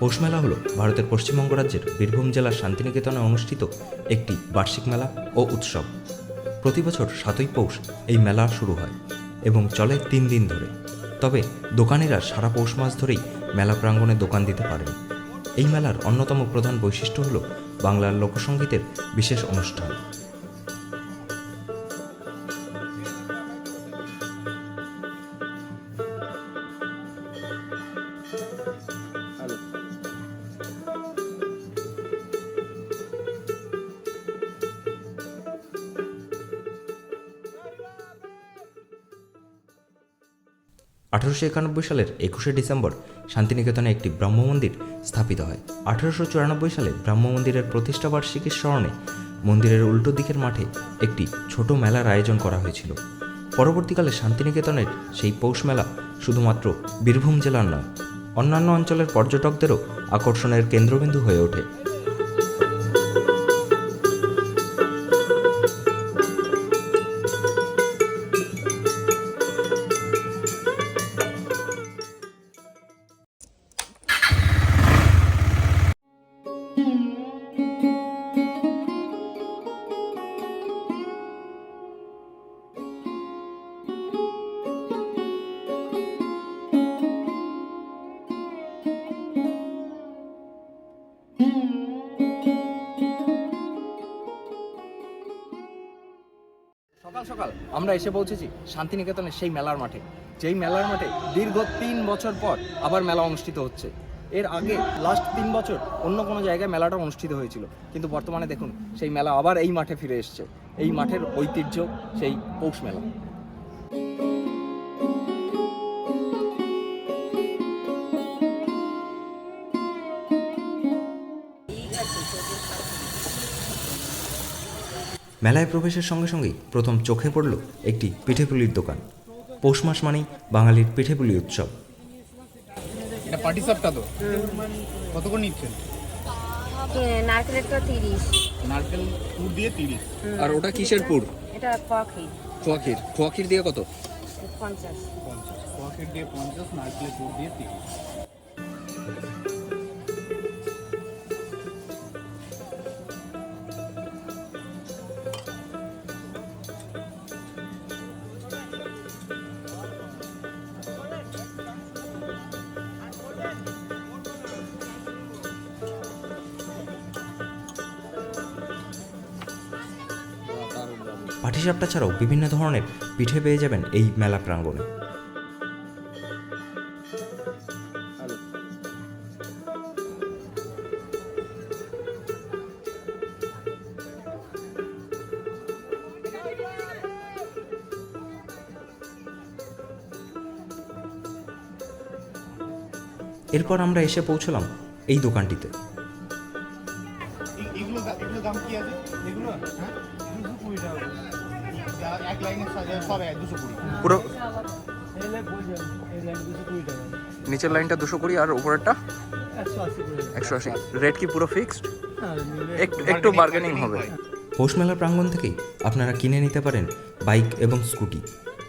পৌষ মেলা হলো ভারতের পশ্চিমবঙ্গ রাজ্যের বীরভূম জেলার শান্তিনিকেতনে অনুষ্ঠিত একটি বার্ষিক মেলা ও উৎসব। প্রতি বছর সাতই পৌষ এই মেলা শুরু হয় এবং চলে তিন দিন ধরে। তবে দোকানিরা সারা পৌষ মাস ধরেই মেলা প্রাঙ্গণে দোকান দিতে পারেন। এই মেলার অন্যতম প্রধান বৈশিষ্ট্য হল বাংলার লোকসঙ্গীতের বিশেষ অনুষ্ঠান। আঠারোশো একানব্বই সালের একুশে ডিসেম্বর শান্তিনিকেতনে একটি ব্রহ্ম মন্দির স্থাপিত হয়। আঠারোশো চুরানব্বই সালে ব্রহ্ম মন্দিরের প্রতিষ্ঠা বার্ষিকীর স্মরণে মন্দিরের উল্টো দিকের মাঠে একটি ছোট মেলার আয়োজন করা হয়েছিল। পরবর্তীকালে শান্তিনিকেতনের সেই পৌষ মেলা শুধুমাত্র বীরভূম জেলার নয়, অন্যান্য অঞ্চলের পর্যটকদেরও আকর্ষণের কেন্দ্রবিন্দু হয়ে ওঠে। সকাল আমরা এসে পৌঁছেছি শান্তিনিকেতনের সেই মেলার মাঠে। যেই মেলার মাঠে দীর্ঘ তিন বছর পর আবার মেলা অনুষ্ঠিত হচ্ছে। এর আগে লাস্ট তিন বছর অন্য কোনো জায়গায় মেলাটা অনুষ্ঠিত হয়েছিল। কিন্তু বর্তমানে দেখুন, সেই মেলা আবার এই মাঠে ফিরে এসছে। এই মাঠের ঐতিহ্য, সেই পৌষ মেলা। মেলায় প্রবেশের সঙ্গে সঙ্গেই প্রথম চোখে পড়ল একটি পিঠেপুলির দোকান। পৌষ মাস মানেই বাঙালির পিঠেপুলি উৎসব। এটা সাপটা তো? কত করে নিচ্ছেন তো তিরিশ। নারকেল পুর দিয়ে তিরিশ। আর ওটা কিসের পুর? এটা দিয়ে কত? পঞ্চাশ। পঞ্চাশ। পকেট দিয়ে পঞ্চাশ নারকেলের পুর দিয়ে তিরিশ। পাটিসাপটা ছাড়াও বিভিন্ন ধরনের পিঠে পেয়ে যাবেন এই মেলা প্রাঙ্গণে। এরপর আমরা এসে পৌঁছলাম এই দোকানটিতে। নিচের লাইনটা দুশো কুড়ি আর উপরেরটা একশো আশি। রেট কি পুরো ফিক্সড? একটু একটু বার্গেনিং হবে। পৌষ মেলার প্রাঙ্গণ থেকেই আপনারা কিনে নিতে পারেন বাইক এবং স্কুটি।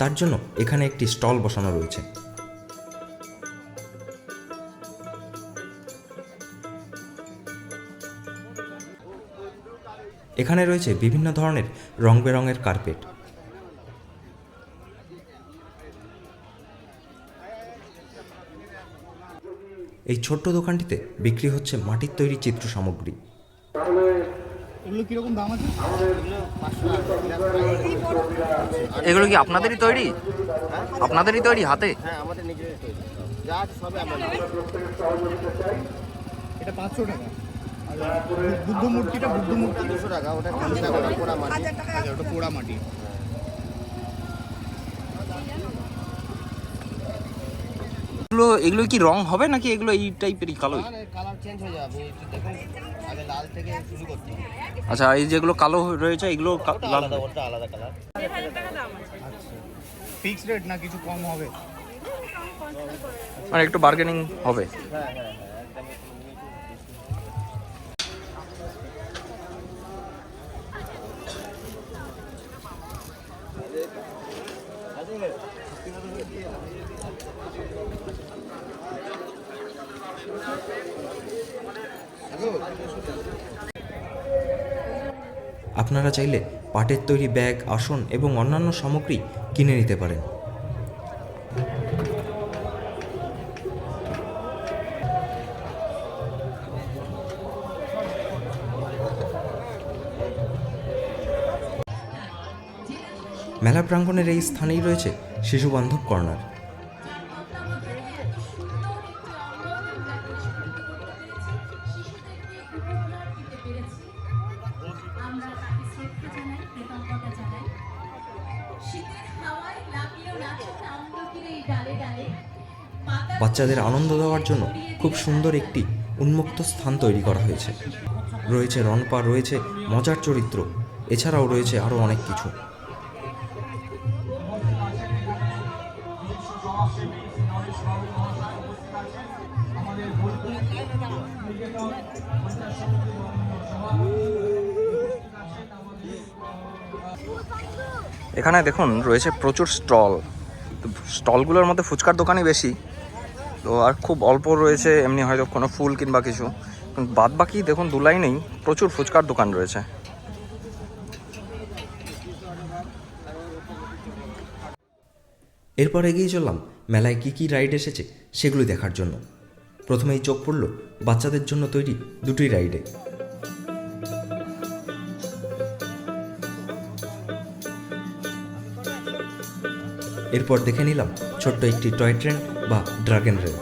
তার জন্য এখানে একটি স্টল বসানো রয়েছে। এখানে রয়েছে বিভিন্ন ধরনের রং বেরঙের কার্পেট। এই ছোট্ট দোকানটিতে বিক্রি হচ্ছে মাটির তৈরি চিত্র সামগ্রী। এগুলো কীরকম দাম আছে? এগুলো কি আপনাদেরই তৈরি? আপনাদেরই তৈরি হাতে? এটা পাঁচশো টাকা। আর বুদ্ধ মূর্তিটা বুদ্ধ মূর্তি দুশো টাকা ওটা পোড়া মাটি ওটা পোড়া মাটি এগুলো এগুলো কি রং হবে নাকি এগুলো এই টাইপেরই কালো কালার চেঞ্জ হয়ে যাবে আগে লাল থেকে শুরু করতে হবে। আচ্ছা এই যেগুলো কালো রয়েছে এগুলো লাল আলাদা ওটা আলাদা কালার ফিক্সড রেট না কিছু কম হবে? মানে একটু বার্গেনিং হবে। হ্যাঁ হ্যাঁ। আপনারা চাইলে পাটের তৈরি ব্যাগ, আসন এবং অন্যান্য সামগ্রী কিনে নিতে পারেন। মেলা প্রাঙ্গণের এই স্থানেই রয়েছে শিশু বান্ধব কর্নার। বাচ্চাদের আনন্দ দেওয়ার জন্য খুব সুন্দর একটি উন্মুক্ত স্থান তৈরি করা হয়েছে। রয়েছে রনপা রয়েছে মজার চরিত্র, এছাড়াও রয়েছে আরও অনেক কিছু। এখানে দেখুন, রয়েছে প্রচুর স্টল। স্টলগুলোর মধ্যে ফুচকার দোকানই বেশি। তো আর খুব অল্প রয়েছে, এমনি হয়তো কোনো ফুল কিংবা কিছু। বাদ বাকি দেখুন, দু লাইনেই প্রচুর ফুচকার দোকান রয়েছে। এরপর এগিয়ে চললাম, মেলায় কী কী রাইড এসেছে সেগুলি দেখার জন্য। প্রথমেই চোখ পড়ল, বাচ্চাদের জন্য তৈরি দুটি রাইডে। এরপর দেখে নিলাম ছোট্ট একটি টয় ট্রেন বা ড্রাগন রেল।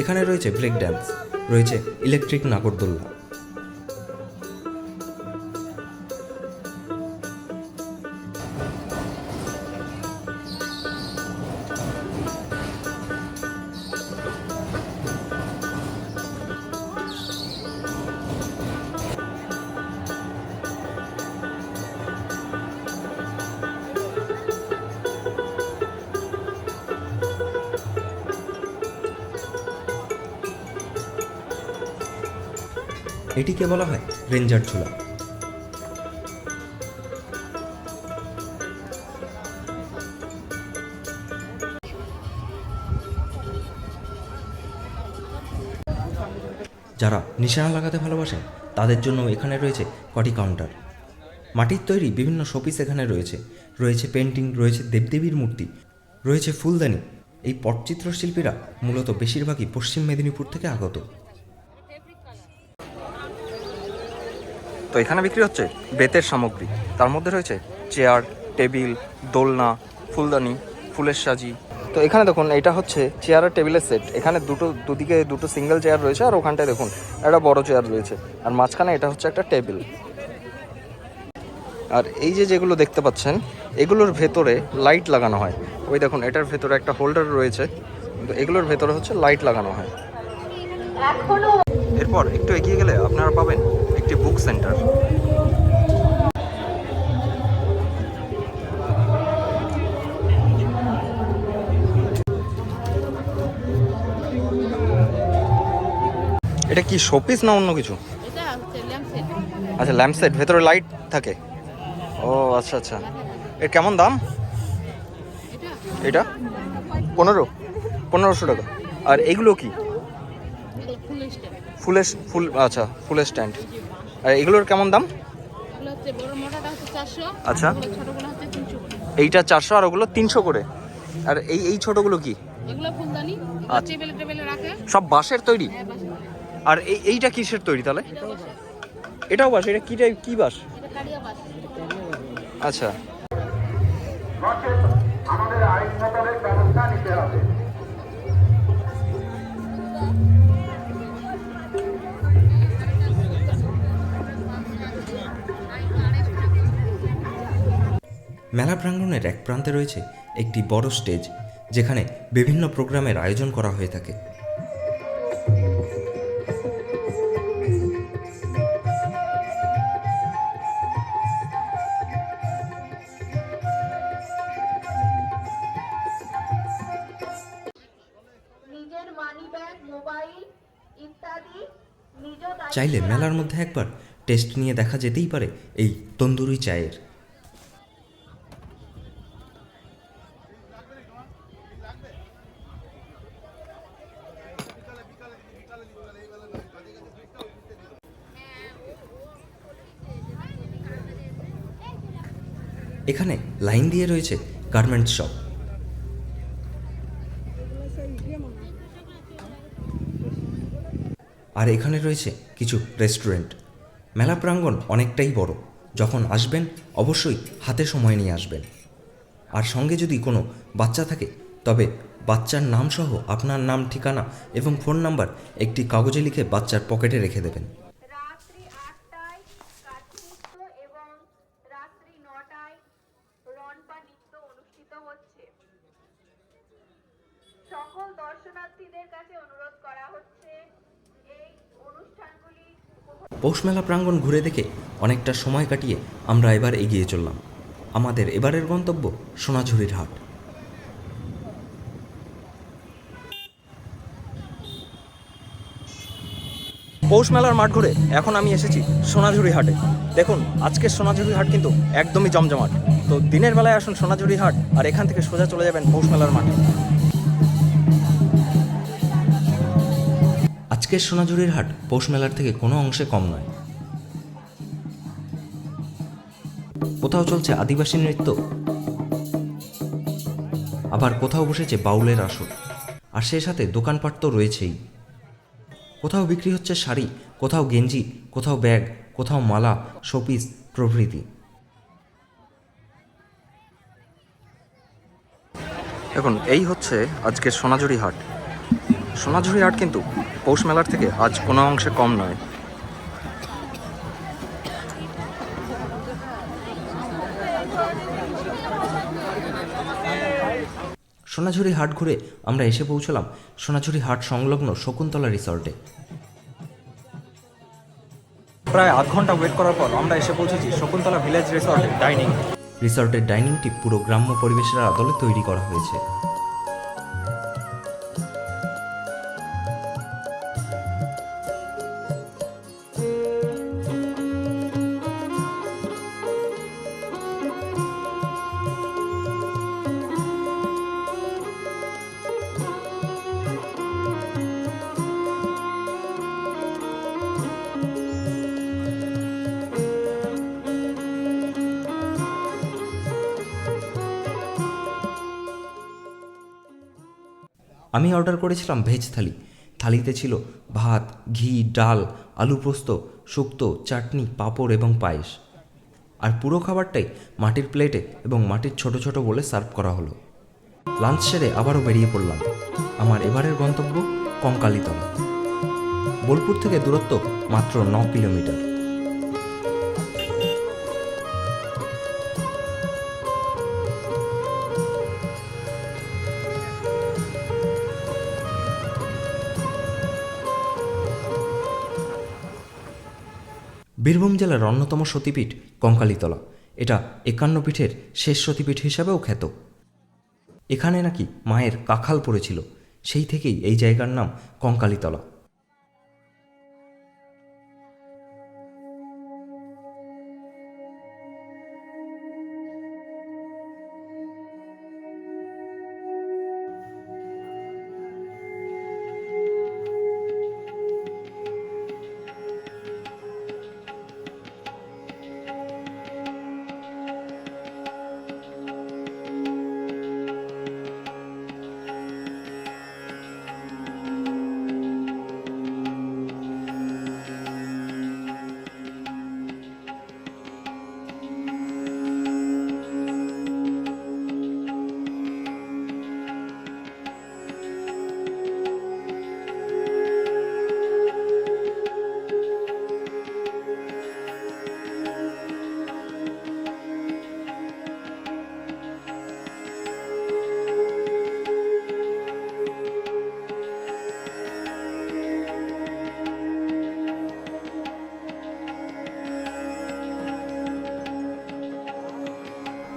এখানে রয়েছে ব্রেক ড্যান্স, রয়েছে ইলেকট্রিক নাগরদোল্লা। এটিকে বলা হয় রেঞ্জার ঝোলা যারা নিশানা লাগাতে ভালোবাসেন তাদের জন্য এখানে রয়েছে কটি কাউন্টার মাটির তৈরি বিভিন্ন শোপিস এখানে রয়েছে। রয়েছে পেন্টিং রয়েছে দেবদেবীর মূর্তি, রয়েছে ফুলদানি। এই পটচিত্র শিল্পীরা মূলত বেশিরভাগই পশ্চিম মেদিনীপুর থেকে আগত। তো এখানে বিক্রি হচ্ছে বেতের সামগ্রী। তার মধ্যে রয়েছে চেয়ার টেবিল দোলনা ফুলদানি ফুলের সাজি। তো এখানে দেখুন এটা হচ্ছে চেয়ার আর টেবিলের সেট। এখানে দুটো দুদিকে দুটো সিঙ্গেল চেয়ার রয়েছে আর ওখানটায় দেখুন একটা বড় চেয়ার রয়েছে। আর মাঝখানে এটা হচ্ছে একটা টেবিল। আর এই যে যেগুলো দেখতে পাচ্ছেন এগুলোর ভেতরে লাইট লাগানো হয়। ওই দেখুন এটার ভেতরে একটা হোল্ডার রয়েছে। কিন্তু এগুলোর ভেতরে হচ্ছে লাইট লাগানো হয়। এরপর একটু এগিয়ে গেলে আপনারা পাবেন একটি বুক সেন্টার এটা কি শোপিস না অন্য কিছু? আচ্ছা ল্যাম্প সেট ভেতরে লাইট থাকে? ও আচ্ছা আচ্ছা। এর কেমন দাম? এটা? পনেরো? পনেরোশো টাকা। আর এগুলো কি? ফুলের ফুল আচ্ছা ফুলের স্ট্যান্ড আর এগুলোর কেমন দাম? আচ্ছা। এইটা চারশো আর ওগুলো তিনশো করে। আর এই এই ছোটোগুলো কি? এগুলো ফুলদানি এগুলো আচ্ছা। টেবিলে টেবিলে রাখে। সব বাঁশের তৈরি? হ্যাঁ, আর এই এইটা কিসের তৈরি তাহলে? এটাও বাস এটা কি টাইপ কি বাস এটা কালিয়া বাস আচ্ছা। মেলা প্রাঙ্গণের এক প্রান্তে রয়েছে একটি বড় স্টেজ যেখানে বিভিন্ন প্রোগ্রামের আয়োজন করা হয়ে থাকে। চাইলে মেলার মধ্যে একবার টেস্ট নিয়ে দেখা যেতেই পারে এই তন্দুরি চায়ের। এখানে লাইন দিয়ে রয়েছে গার্মেন্টস শপ আর এখানে রয়েছে কিছু রেস্টুরেন্ট মেলা প্রাঙ্গণ অনেকটাই বড়। যখন আসবেন, অবশ্যই হাতে সময় নিয়ে আসবেন। আর সঙ্গে যদি কোনো বাচ্চা থাকে, তবে বাচ্চার নাম সহ আপনার নাম, ঠিকানা এবং ফোন নাম্বার একটি কাগজে লিখে বাচ্চার পকেটে রেখে দেবেন রাত্রি আটটায় কাঠি নৃত্য এবং রাত্রি নটায় রনপা নৃত্য অনুষ্ঠিত হচ্ছে সকল দর্শনার্থীদের কাছে অনুরোধ করা হচ্ছে, এই অনুষ্ঠানগুলি উপভোগ পৌষ মেলা প্রাঙ্গণ ঘুরে দেখে অনেকটা সময় কাটিয়ে আমরা এবার এগিয়ে চললাম। আমাদের এবারের গন্তব্য সোনাঝুরির হাট। পৌষ মেলার মাঠ ঘুরে এখন আমি এসেছি সোনাঝুরি হাটে। দেখুন, আজকের সোনাঝুরি হাট কিন্তু একদমই জমজমাট। তো দিনের বেলায় আসুন সোনাঝুরি হাট আর এখান থেকে সোজা চলে যাবেন পৌষ মেলার মাঠে। আজকের সোনাঝুরির হাট পৌষ মেলার থেকে কোনো অংশে কম নয়। কোথাও চলছে আদিবাসী নৃত্য? আবার কোথাও বসেছে বাউলের আসর। আর সে সাথে দোকানপাট তো রয়েছেই। কোথাও বিক্রি হচ্ছে শাড়ি, কোথাও গেঞ্জি, কোথাও ব্যাগ, কোথাও মালা, শোপিস, প্রভৃতি। এখন এই হচ্ছে আজকের সোনাঝুরি হাট। সোনাঝুরি হাট কিন্তু পৌষ মেলার থেকে আজ কোনো অংশে কম নয়। সোনাঝুরি হাট ঘুরে আমরা এসে পৌঁছলাম সোনাঝুরি হাট সংলগ্ন শকুন্তলা রিসর্টে। প্রায় আধ ঘণ্টা ওয়েট করার পর আমরা এসে পৌঁছেছি শকুন্তলা ভিলেজ রিসর্টে ডাইনিং। রিসর্টের ডাইনিংটি পুরো গ্রাম্য পরিবেশের আদলে তৈরি করা হয়েছে। আমি অর্ডার করেছিলাম ভেজ থালি। থালিতে ছিল ভাত, ঘি, ডাল, আলু পোস্ত, শুক্তো, চাটনি, পাঁপড় এবং পায়েস। আর পুরো খাবারটাই মাটির প্লেটে এবং মাটির ছোট ছোট বলে সার্ভ করা হলো। লাঞ্চ সেরে আবারও বেরিয়ে পড়লাম। আমার এবারের গন্তব্য কঙ্কালীতলা। বোলপুর থেকে দূরত্ব মাত্র ন কিলোমিটার। বীরভূম জেলার অন্যতম সতীপীঠ কঙ্কালীতলা। এটা একান্ন পীঠের শেষ সতীপীঠ হিসাবেও খ্যাত। এখানে নাকি মায়ের কাখাল পড়েছিল। সেই থেকেই এই জায়গার নাম কঙ্কালীতলা।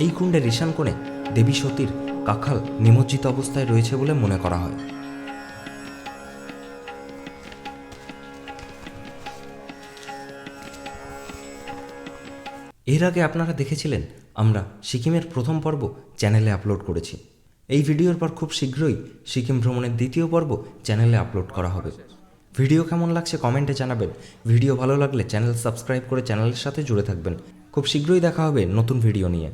এই কুণ্ডের ঈশান কোণে দেবী সতীর কাখাল নিমজ্জিত অবস্থায় রয়েছে বলে মনে করা হয়। এর আগে আপনারা দেখেছিলেন, আমরা সিকিমের প্রথম পর্ব চ্যানেলে আপলোড করেছি। এই ভিডিওর পর খুব শীঘ্রই সিকিম ভ্রমণের দ্বিতীয় পর্ব চ্যানেলে আপলোড করা হবে। ভিডিও কেমন লাগছে কমেন্টে জানাবেন। ভিডিও ভালো লাগলে চ্যানেল সাবস্ক্রাইব করে চ্যানেলের সাথে জুড়ে থাকবেন। খুব শীঘ্রই দেখা হবে নতুন ভিডিও নিয়ে।